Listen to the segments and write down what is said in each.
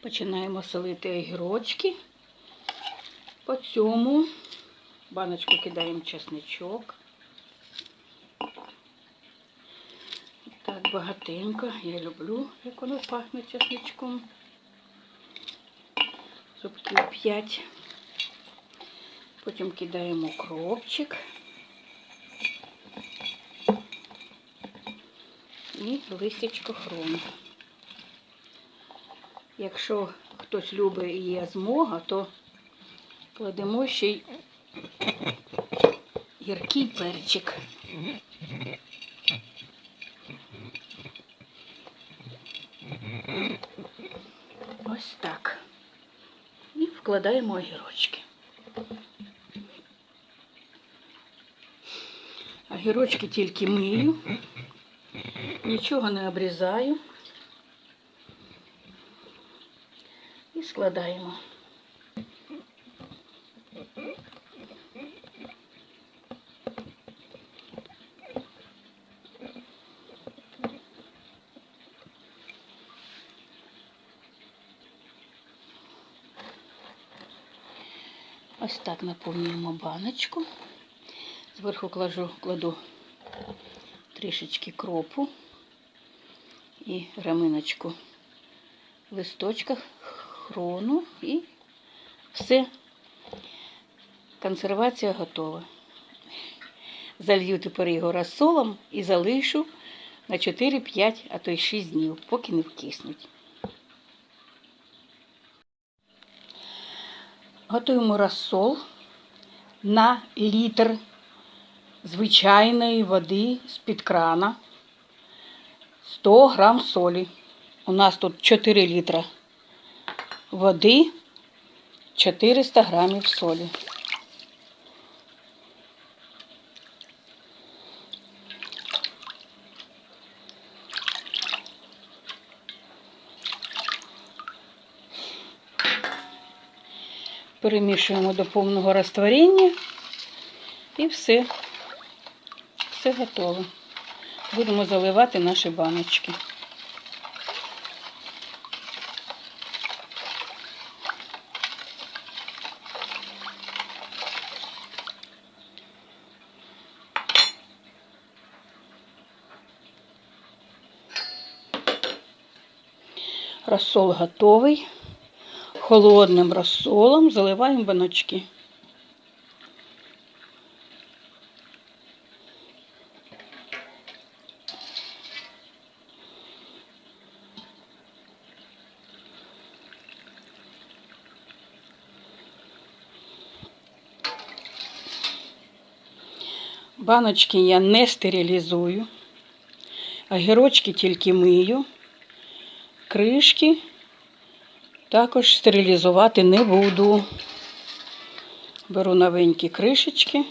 Починаємо солити огірочки. По цьому баночку кидаємо чесничок. Так, багатенько. Я люблю, як воно пахне чесничком. Зубків 5. Потім кидаємо кропчик. І листячко хрону. Якщо хтось любить і є змога, то кладемо ще й гіркий перчик. Ось так. І вкладаємо огірочки. Огірочки тільки мию, нічого не обрізаю. Складаємо. Ось так наповнюємо баночку. Зверху кладу, кладу трішечки кропу і раминочку листочка, хрону і все. Консервація готова. Залью тепер його розсолом і залишу на 4-5, а то й 6 днів, поки не вкиснуть. Готуємо розсол на літр звичайної води з-під крана. 100 грам солі. У нас тут 4 літра води, 400 грамів солі. Перемішуємо до повного розтворення і все, все готово. Будемо заливати наші баночки. Розсол готовий. Холодним розсолом заливаємо баночки. Баночки я не стерилізую, огірочки тільки мию, кришки також стерилізувати не буду. Беру новенькі кришечки.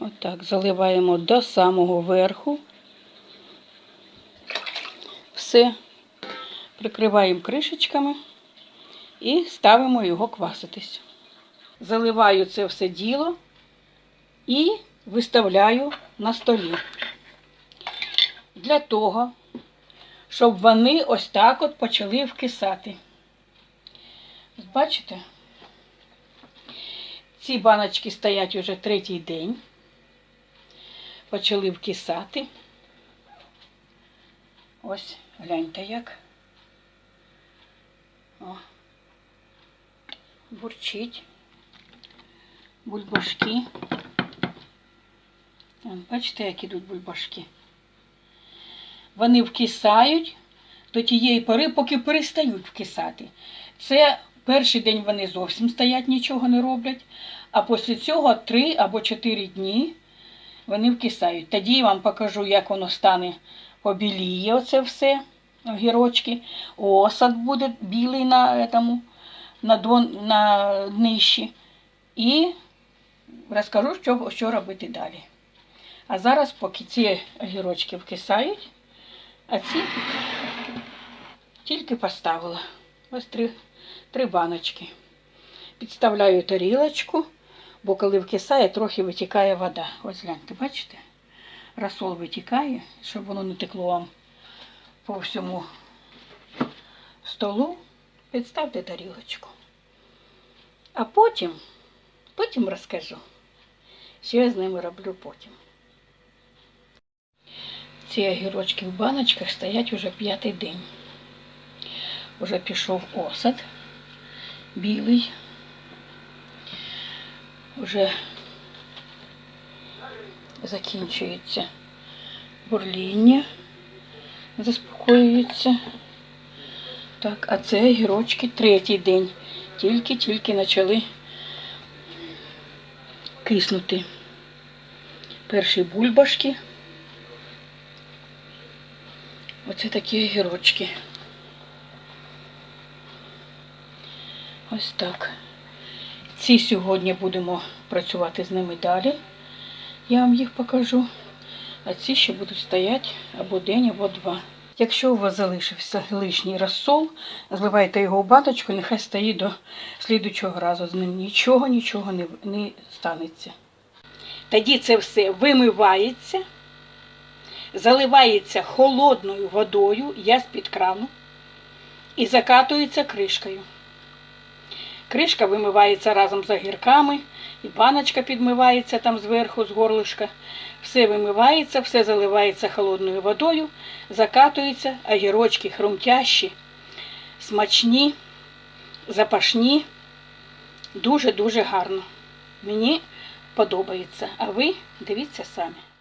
Отак, заливаємо до самого верху. Все, прикриваємо кришечками і ставимо його кваситись. Заливаю це все діло і виставляю на столі для того, щоб вони ось так от почали вкисати. Бачите? Ці баночки стоять уже третій день. Почали вкисати. Ось, гляньте як. О. Бурчить. Бульбашки. Бачите, як ідуть бульбашки вони вкисають до тієї пори, поки перестають вкисати. Це перший день вони зовсім стоять, нічого не роблять, а після цього 3 або 4 дні вони вкисають. Тоді я вам покажу, як воно стане побіліє оце все, огірочки. Осад буде білий на этому, на, дон, на днищі. І розкажу, що, що робити далі. А зараз, поки ці огірочки вкисають, а ці тільки поставила. Ось три, три баночки. Підставляю тарілочку, бо коли вкисає, трохи витікає вода. Ось гляньте, бачите? розсол витікає, щоб воно не текло вам по всьому столу, підставте тарілочку. А потім, потім розкажу, що я з ними роблю потім. Ці огірочки в баночках стоять уже п'ятий день. Уже пішов осад білий. Уже закінчується бурління, заспокоюється. Так, а це огірочки третій день. Тільки-тільки почали киснути. Перші бульбашки. Оце такі огірочки. Ось так. Ці сьогодні будемо працювати з ними далі. Я вам їх покажу. А ці ще будуть стояти або день, або два. Якщо у вас залишився лишній розсол, зливайте його у баночку, нехай стоїть до слідучого разу. З ним нічого, нічого не, не станеться. Тоді це все вимивається, заливається холодною водою, я з-під крану, і закатується кришкою. Кришка вимивається разом з огірками, і баночка підмивається там зверху, з горлишка. Все вимивається, все заливається холодною водою, закатується, огірочки хрумтящі, смачні, запашні. Дуже-дуже гарно. Мені подобається. А ви дивіться самі.